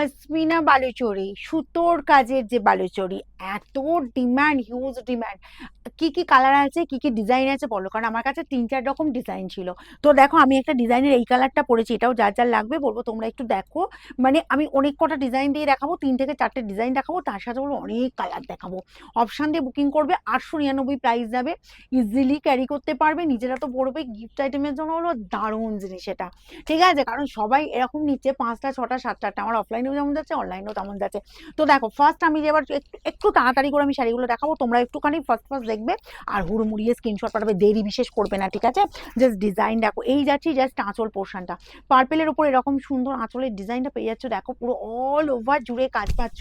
পশমিনা বালুচরি সুতোর কাজের যে বালুচরি এত ডিম্যান্ড হিউজ ডিম্যান্ড কি কি কালার আছে, কি কি ডিজাইন আছে বলো? কারণ আমার কাছে তিন, চার রকম ডিজাইন ছিল। তো দেখো, আমি একটা ডিজাইনের এই কালারটা পরেছি, এটাও যার যার লাগবে বলব, তোমরা একটু দেখো। মানে আমি অনেক কটা ডিজাইন দিয়ে দেখাবো, তিন থেকে চারটে ডিজাইন দেখাবো, তার সাথে বলব অনেক কালার দেখাবো। অপশান দিয়ে বুকিং করবে, আটশো নিরানব্বই প্রাইস যাবে। ইজিলি ক্যারি করতে পারবে, নিজেরা তো পড়বে গিফট আইটেমের জন্য হলো দারুণ জিনিস এটা। ঠিক আছে? কারণ সবাই এরকম নিচ্ছে, পাঁচটা, ছটা, সাতটা আমার অফলাইনেও যেমন যাচ্ছে অনলাইনেও তেমন যাচ্ছে। তো দেখো ফার্স্ট আমি যে এবার একটু তাড়াতাড়ি করে আমি শাড়িগুলো দেখাবো, তোমরা একটুখানি ফার্স্ট ফার্স্ট দেখবে আর হুড়মুড়িয়ে স্ক্রিনশট পাঠাবে, দেরি বিশেষ করবে না, ঠিক আছে? জাস্ট ডিজাইন দেখো, এই যাচ্ছি জাস্ট আঁচল পোর্শনটা পার্পেলের উপর এরকম সুন্দর আঁচলের ডিজাইনটা পেয়ে যাচ্ছ, দেখো পুরো অল ওভার জুড়ে কাজ পাচ্ছ।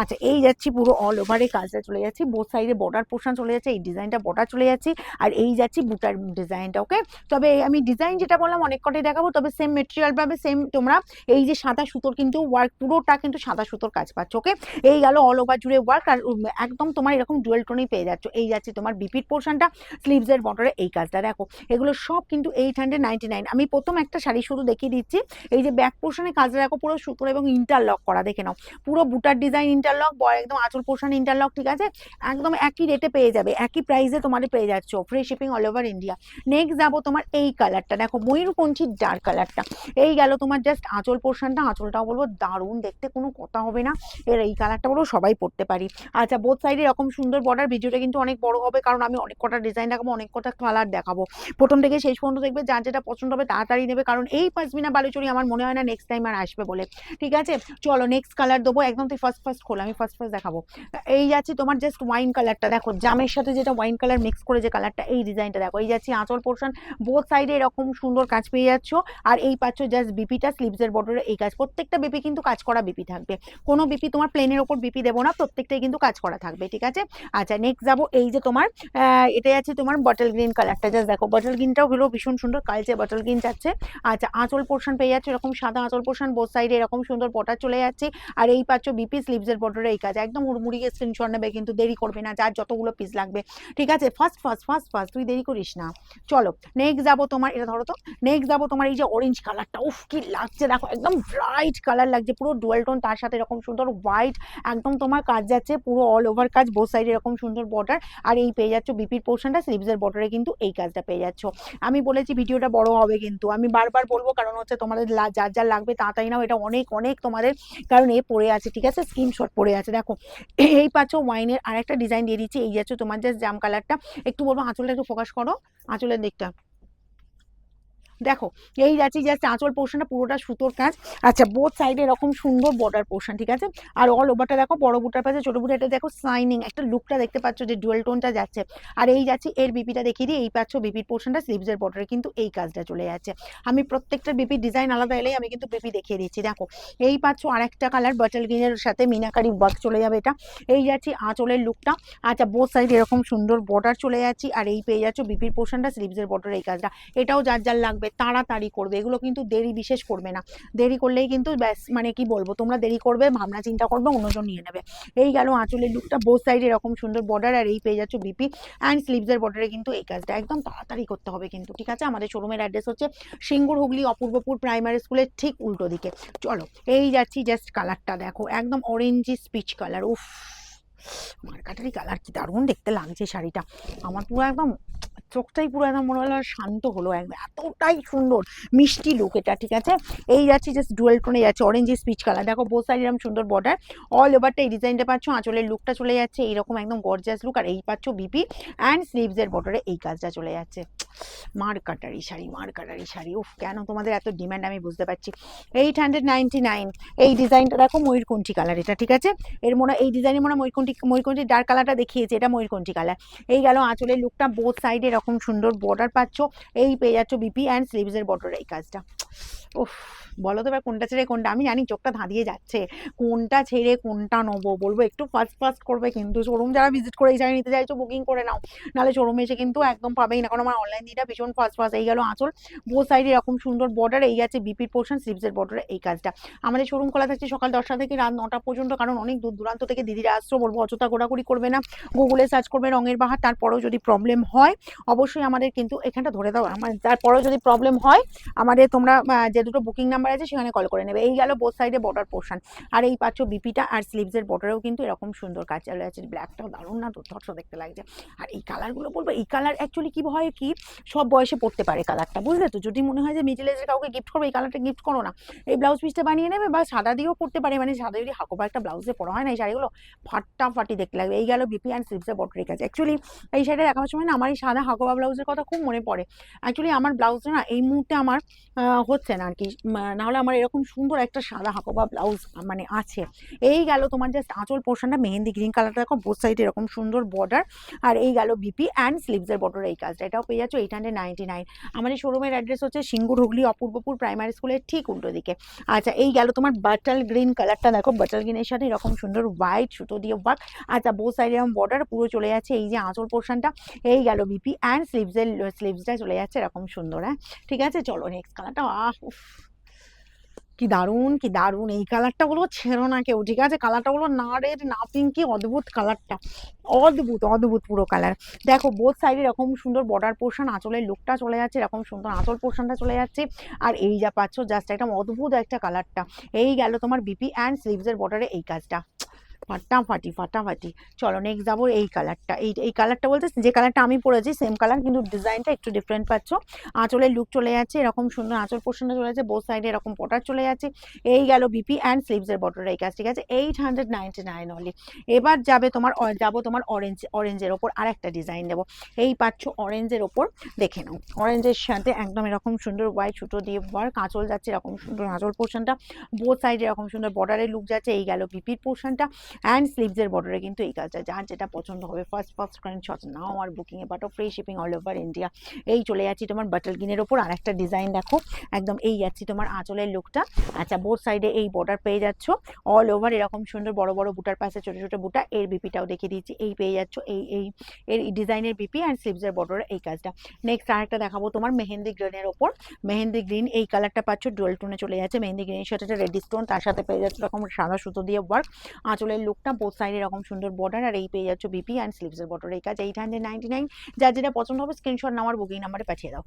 আচ্ছা এই যাচ্ছি পুরো অল ওভারে কাজটা চলে যাচ্ছি বোথ সাইডে বর্ডার পোর্শন চলে যাচ্ছে, এই ডিজাইনটা বর্ডার চলে যাচ্ছি, আর এই যাচ্ছি বুটার ডিজাইনটা ওকে তবে আমি ডিজাইন যেটা বললাম অনেক কটাই দেখাবো, তবে সেম মেটেরিয়াল পাবে সেম তোমরা এই যে সাদা সুতোর কিন্তু ওয়ার্ক পুরোটা কিন্তু সাদা সুতোর কাজ পাচ্ছ ওকে এই গেল অল ওভার জুড়ে ওয়ার্ক আর একদম তোমার এরকম ডুয়েল টোনেই পেয়ে যাচ্ছ। এই যাচ্ছে তোমার বিপির পোর্শনটা স্লিভসের বটরে এই কাজটা। দেখো, এগুলো সব কিন্তু এইট হান্ড্রেড নাইন আমি প্রথম একটা শাড়ি শুধু দেখিয়ে দিচ্ছি। এই যে ব্যাক পোর্শনে কাজটা দেখো, পুরো সুতোর এবং ইন্টারলক করা, দেখে নাও। পুরো বুটার ডিজাইন ইন্টারলক বয় একদম আঁচল পোর্শন ইন্টারলক ঠিক আছে? একদম একই রেটে পেয়ে যাবে, একই প্রাইসে তোমাদের পেয়ে যাচ্ছ। Free shipping all over India next যাব তোমার এই কালারটা দেখো ময়ূরকঞ্চি ডার্ক কালারটা এই গেল তোমার জাস্ট আঁচল পোর্শনটা আঁচলটাও বলব দারুণ। দেখতে কোনো কথা হবে না। এর এই কালারটা বলব সবাই পড়তে পারি। আচ্ছা বোথ সাইডে এরকম সুন্দর বর্ডার ভিডিওটা কিন্তু অনেক বড় হবে কারণ আমি অনেক কটা ডিজাইন দেখাবো, অনেক কটা কালার দেখাবো। প্রথম থেকে শেষ পর্যন্ত দেখবে যার যেটা পছন্দ হবে তাড়াতাড়ি নেবে কারণ এই পাঁচমিনা বালুচুরি আমার মনে হয় না নেক্সট টাইম আর আসবে বলে। ঠিক আছে? চলো নেক্সট কালার দেবো। একদম তুই ফার্স্ট ফার্স্ট খোল, আমি ফার্স্ট ফার্স্ট দেখাবো। এই যাচ্ছি তোমার জাস্ট ওয়াইন কালারটা দেখো, জামের সাথে যেটা ওয়াইন কালার মিক্স করে যে কালারটা এই ডিজাইনটা দেখো। এই যাচ্ছি আঁচল পোর্শন বোথ সাইডে এরকম সুন্দর কাজ পেয়ে যাচ্ছ। আর এই পাচ্ছ জাস্ট বিপিটা স্লিভসের বর্ডারে এই কাজ। প্রত্যেকটা বিপি কিন্তু কাজ করা বিপি থাকবে। কোনো বিপি তোমার প্লেনের ওপর বিপি দেবো না। প্রত্যেকটাই কিন্তু কাজ করা থাকবে ঠিক আছে? আচ্ছা নেক্সট যাব এই যে তোমার আহ, এটা আছে তোমার বটল গ্রিন কালারটা জাস্ট দেখো বটল গ্রিনটাও হলো ভীষণ সুন্দর কালচে বটল গ্রিন যাচ্ছে। আচ্ছা আঁচল পোর্শন পেয়ে যাচ্ছে এরকম সাদা আঁচল পোর্শন বোথ সাইডে এরকম সুন্দর বর্ডার চলে যাচ্ছে। আর এই পাচ্ছ বিপি স্লিভসের বর্ডারে এই কাজ একদম হুড়মুড়িয়ে স্ক্রিনশট নেবে কিন্তু দেরি করবে না যার যতগুলো পিস লাগবে। ঠিক আছে? ফার্স্ট ফার্স্ট ফার্স্ট ফার্স্ট তুই দেরি করিস না। চলো নেক্সট যাব তোমার এটা ধরো তো নেক্সট যাব তোমার এই যে অরেঞ্জ কালারটা উফ কি লাগছে দেখো একদম ব্রাইট কালার লাগছে পুরো ডুয়েল টোন তার সাথে এরকম সুন্দর হোয়াইট একদম তোমার কাজ যাচ্ছে পুরো অল ওভার কাজ বোথ সাইডে এরকম সুন্দর বর্ডার আর এই পেয়ে যাচ্ছ বিপির পোর্শনটা স্লিভসের বর্ডারে কিন্তু এই কাজটা পেয়ে যাচ্ছ। আমি বলেছি ভিডিওটা বড় হবে কিন্তু, আমি বারবার বলব কারণ হচ্ছে তোমাদের যার যার লাগবে তাড়াতাড়ি নাও, এটা অনেক অনেক তোমাদের কারণ এ পড়ে আছে, ঠিক আছে? স্ক্রিনশট পড়ে আছে, দেখো। এই পাচ্ছ ওয়াইনের আরেকটা ডিজাইন দিয়ে দিচ্ছি, এই যাচ্ছ তোমার জাস্ট জাম কালারটা একটু বলব, আঁচলটা একটু ফোকাস করো, আঁচলের দিকটা। দেখো, এই যাচ্ছি জাস্ট আঁচল পোর্শনটা পুরোটা সুতোর কাজ। আচ্ছা বোথ সাইডে এরকম সুন্দর বর্ডার পোর্শন ঠিক আছে? আর অল ওভারটা দেখো, বড় বুটার পাশে ছোট বুটারটা দেখো সাইনিং একটা লুকটা দেখতে পাচ্ছ যে ডুয়েল টোনটা যাচ্ছে। আর এই যাচ্ছি, এর বিপিটা দেখিয়ে দিই, এই পাচ্ছ বিপির পোর্শনটা স্লিভসের বর্ডারে কিন্তু এই কাজটা চলে যাচ্ছে। আমি প্রত্যেকটা বিপি ডিজাইন আলাদা এলেই আমি কিন্তু বিপি দেখিয়ে দিচ্ছি, দেখো। এই পাচ্ছ আরেকটা কালার বটল গ্রিনের সাথে মিনাকারি ওয়ার্ক চলে যাবে এটা। এই যাচ্ছি আঁচলের লুকটা আচ্ছা বোথ সাইড এরকম সুন্দর বর্ডার চলে যাচ্ছি, আর এই পেয়ে যাচ্ছ বিপির পোর্শনটা স্লিভসের বর্ডার এই কাজটা। এটাও যার যার লাগবে তাড়াতাড়ি করবে, এগুলো কিন্তু দেরি বিশেষ করবে না। দেরি করলেই কিন্তু ব্যাস মানে কি বলব, তোমরা দেরি করবে, ভাবনা চিন্তা করবে, অন্যজন নিয়ে নেবে। এই গেল আঁচলের লুকটা বোথ সাইড এরকম সুন্দর বর্ডার আর এই পেয়ে যাচ্ছ বিপি অ্যান্ড স্লিভসের বর্ডারে কিন্তু এই কাজটা একদম তাড়াতাড়ি করতে হবে কিন্তু, ঠিক আছে? আমাদের শোরুমের অ্যাড্রেস হচ্ছে সিঙ্গুর হুগলি অপূর্বপুর প্রাইমারি স্কুলের ঠিক উল্টো দিকে। চলো, এই যাচ্ছি জাস্ট কালারটা দেখো, একদম অরেঞ্জি স্পিচ কালার উফ মার্কাটারি কালার কি দারুণ দেখতে লাগছে শাড়িটা। আমার পুরো একদম চোখটাই পুরো একদম মনে হলো শান্ত হলো একদম, এতটাই সুন্দর, মিষ্টি লুক এটা, ঠিক আছে? এই যাচ্ছি জাস্ট ডুয়েল টোনে যাচ্ছে অরেঞ্জ স্পিচ কালার দেখো বোথ সাইড এরকম সুন্দর বর্ডার অল ওভারটা এই ডিজাইনটা পাচ্ছ, আঁচলের লুকটা চলে যাচ্ছে, এইরকম একদম গর্জাস লুক আর এই পাচ্ছ বিপি অ্যান্ড স্লিভসের বর্ডারে এই কাজটা চলে যাচ্ছে। মার কাটারি শাড়ি, মার কাটারি শাড়ি, উফ, কেন তোমাদের এত ডিমান্ড আমি বুঝতে পারছি। এইট হান্ড্রেড নাইনটি নাইন এই ডিজাইনটা দেখো ময়ূরকণ্ঠী কালার এটা, ঠিক আছে? এর মনে, এই ডিজাইনের মনে ময়ূরকণ্ঠী ময়ূরকণ্ঠী ডার্ক কালারটা দেখিয়েছে, এটা ময়ূরকণ্ঠী কালার এই গেল আঁচলের লুকটা বোথ সাইডে এরকম সুন্দর বর্ডার পাচ্ছ। এই পেয়ে যাচ্ছ বিপি অ্যান্ড স্লিভসের বর্ডার এই কাজটা। উফ, বলো তো এবার কোনটা ছেড়ে কোনটা? আমি জানি চোখটা ধাঁধিয়ে যাচ্ছে। কোনটা ছেড়ে কোনটা নেব? বলব একটু ফার্স্ট ফার্স্ট করবে কিন্তু শোরুম যারা ভিজিট করে এই নিতে চাইছো বুকিং করে নাও। নাহলে শোরুমে এসে কিন্তু একদম পাবেই না। কারণ আমার অনলাইন দিটা ভীষণ ফার্স্ট ফার্স্ট এই গেল আঁচল। বোথ সাইডে এরকম সুন্দর বর্ডার এই আছে বিপির পোর্শন স্লিভসের বর্ডারে এই কাজটা। আমাদের শোরুম খোলা থাকছে সকাল দশটা থেকে রাত নটা পর্যন্ত। কারণ অনেক দূর দূরান্ত থেকে দিদিরা আসছো। বলব অযথা ঘোরাঘুরি করবে না। গুগলে সার্চ করবে রঙের বাহার। তারপরেও যদি প্রবলেম হয় অবশ্যই আমাদের কিন্তু এখানটা ধরে দাও। আমার তারপরেও যদি প্রবলেম হয়, আমাদের তোমরা যে দুটো বুকিং নাম্বার আছে সেখানে কল করে নেবে। এই গেল বোথ সাইডে বর্ডার পোর্শন আর এই পাচ্ছ বিপিটা আর স্লিভসের বর্ডারেও কিন্তু এরকম সুন্দর কাজ চলে আছে। ব্ল্যাকটাও দারুণ না? দুর্ধর্ষ দেখতে লাগছে। আর এই কালারগুলো বলব, এই কালার অ্যাকচুয়ালি কি হয় কি, সব বয়সে পড়তে পারে কালারটা বুঝলে তো? যদি মনে হয় যে মিডিল এজে কাউকে গিফট করব, এই কালারটা গিফট করো না। এই ব্লাউজ পিসটা বানিয়ে নেবে বা সাদা দিয়েও পড়তে পারে। মানে সাদা যদি হাকোবা একটা ব্লাউজে পরা হয় না এই শাড়িগুলো, ফাটাফাটি দেখতে লাগবে। এই গেল বিপি অ্যান্ড স্লিভসের বর্ডারের কাছে অ্যাকচুয়ালি এই শাড়িটা দেখার সময় না, আমার এই সাদা হাকোবা ব্লাউজের কথা খুব মনে পড়ে। অ্যাকচুয়ালি আমার ব্লাউজটা না এই মুহূর্তে আমার হচ্ছে না আর কি নাহলে আমার এরকম সুন্দর একটা সাদা হাকোবা ব্লাউজ মানে আছে। এই গেল তোমার জাস্ট আঁচল পোর্শনটা, মেহেন্দি গ্রিন কালারটা দেখো বোথ সাইডে এরকম সুন্দর বর্ডার আর এই গেল বিপি অ্যান্ড স্লিভসের বর্ডার এই কাজটা। এটাও পেয়ে যাচ্ছ এইট হান্ড্রেড নাইনটি নাইন আমাদের শোরুমের অ্যাড্রেস হচ্ছে সিঙ্গুর হুগলি, অপূর্বপুর প্রাইমারি স্কুলের ঠিক উল্টো দিকে। আচ্ছা এই গেল তোমার বাটাল গ্রিন কালারটা দেখো। বাটাল গ্রিনের সাথে এরকম সুন্দর হোয়াইট সুতো দিয়ে ওয়ার্ক আচ্ছা বোথ সাইডে এরকম বর্ডার পুরো চলে যাচ্ছে এই যে আঁচল পোর্শনটা। এই গেল বিপি অ্যান্ড স্লিভসের স্লিভসটা চলে যাচ্ছে এরকম সুন্দর হ্যাঁ? ঠিক আছে, চলো নেক্সট কালারটা আহ কি দারুণ কি দারুণ, এই কালারটা বলব ছেড়ো না কেউ, ঠিক আছে? কালারটা বলব না রেড না পিঙ্কি অদ্ভুত কালারটা অদ্ভুত অদ্ভুত পুরো কালার দেখো বোথ সাইডে এরকম সুন্দর বর্ডার পোর্শন আঁচলের লুকটা চলে যাচ্ছে, এরকম সুন্দর আঁচল পোর্শনটা চলে যাচ্ছে। আর এই যা পাচ্ছ জাস্ট একদম অদ্ভুত একটা কালারটা এই গেল তোমার বিপি অ্যান্ড স্লিভসের বর্ডারে এই কাজটা। ফাটাফাটি ফাটাফাটি চলো নেক্সট যাব এই কালারটা এই এই কালারটা বলতে যে কালারটা আমি পরেছি সেম কালার কিন্তু ডিজাইনটা একটু ডিফারেন্ট পাচ্ছ। আঁচলের লুক চলে যাচ্ছে, এরকম সুন্দর আঁচল পোর্শনটা চলে যাচ্ছে বোথ সাইডে এরকম পটার চলে যাচ্ছে। এই গেল বিপি অ্যান্ড স্লিভসের বর্ডার এই কাজ ঠিক আছে eight hundred ninety nine only এবার যাবে তোমার যাব তোমার অরেঞ্জ অরেঞ্জের ওপর আর একটা ডিজাইন দেবো। এই পাচ্ছ অরেঞ্জের ওপর, দেখে নাও। অরেঞ্জের সাথে একদম এরকম সুন্দর হোয়াইট সুতো দিয়ে ওয়ার্ক আঁচল যাচ্ছে এরকম সুন্দর আঁচল পোর্শনটা বোথ সাইডে এরকম সুন্দর বর্ডারের লুক যাচ্ছে, এই গেল বিপির পোর্শনটা অ্যান্ড স্লিভসের বর্ডারে কিন্তু এই কাজটা, যার যেটা পছন্দ হবে। ফার্স্ট ফার্স্ট স্ক্রিনশট নাও আর বুকিংয়ে পাঠো free shipping all over India এই চলে যাচ্ছি তোমার বাটার গিনের ওপর। আর একটা ডিজাইন দেখো। একদম এই যাচ্ছি তোমার আঁচলের লুকটা আচ্ছা বোথ সাইডে এই বর্ডার পেয়ে যাচ্ছ। অল ওভার এরকম সুন্দর বড় বড় বুটার পাশে ছোট ছোট বুটা। এর বিপিটাও দেখিয়ে দিচ্ছি। এই পেয়ে যাচ্ছ। এই এই, এর ডিজাইনের বিপি অ্যান্ড স্লিভসের বর্ডারে এই কাজটা। নেক্সট আরেকটা দেখাবো তোমার মেহেন্দি গ্রিনের ওপর। মেহেন্দি গ্রিন এই কালারটা পাচ্ছ। ডুয়েল টোনে চলে যাচ্ছে। মেহেন্দি গ্রিনের সাথে রেড স্টোন তার সাথে পেয়ে যাচ্ছে এরকম সাদা সুতো দিয়ে ওয়ার্ক আঁচলের লুকটা বোথ সাইড এরকম সুন্দর বর্ডার আর এই পেয়ে যাচ্ছ বিপি অ্যান্ড স্লিভসের বর্ডার এই কাজ এইট হান্ড্রেড নাইনটি নাইন যার যেটা পছন্দ হবে স্ক্রিনশট নাম্বার বুকিং নাম্বারে পাঠিয়ে দাও।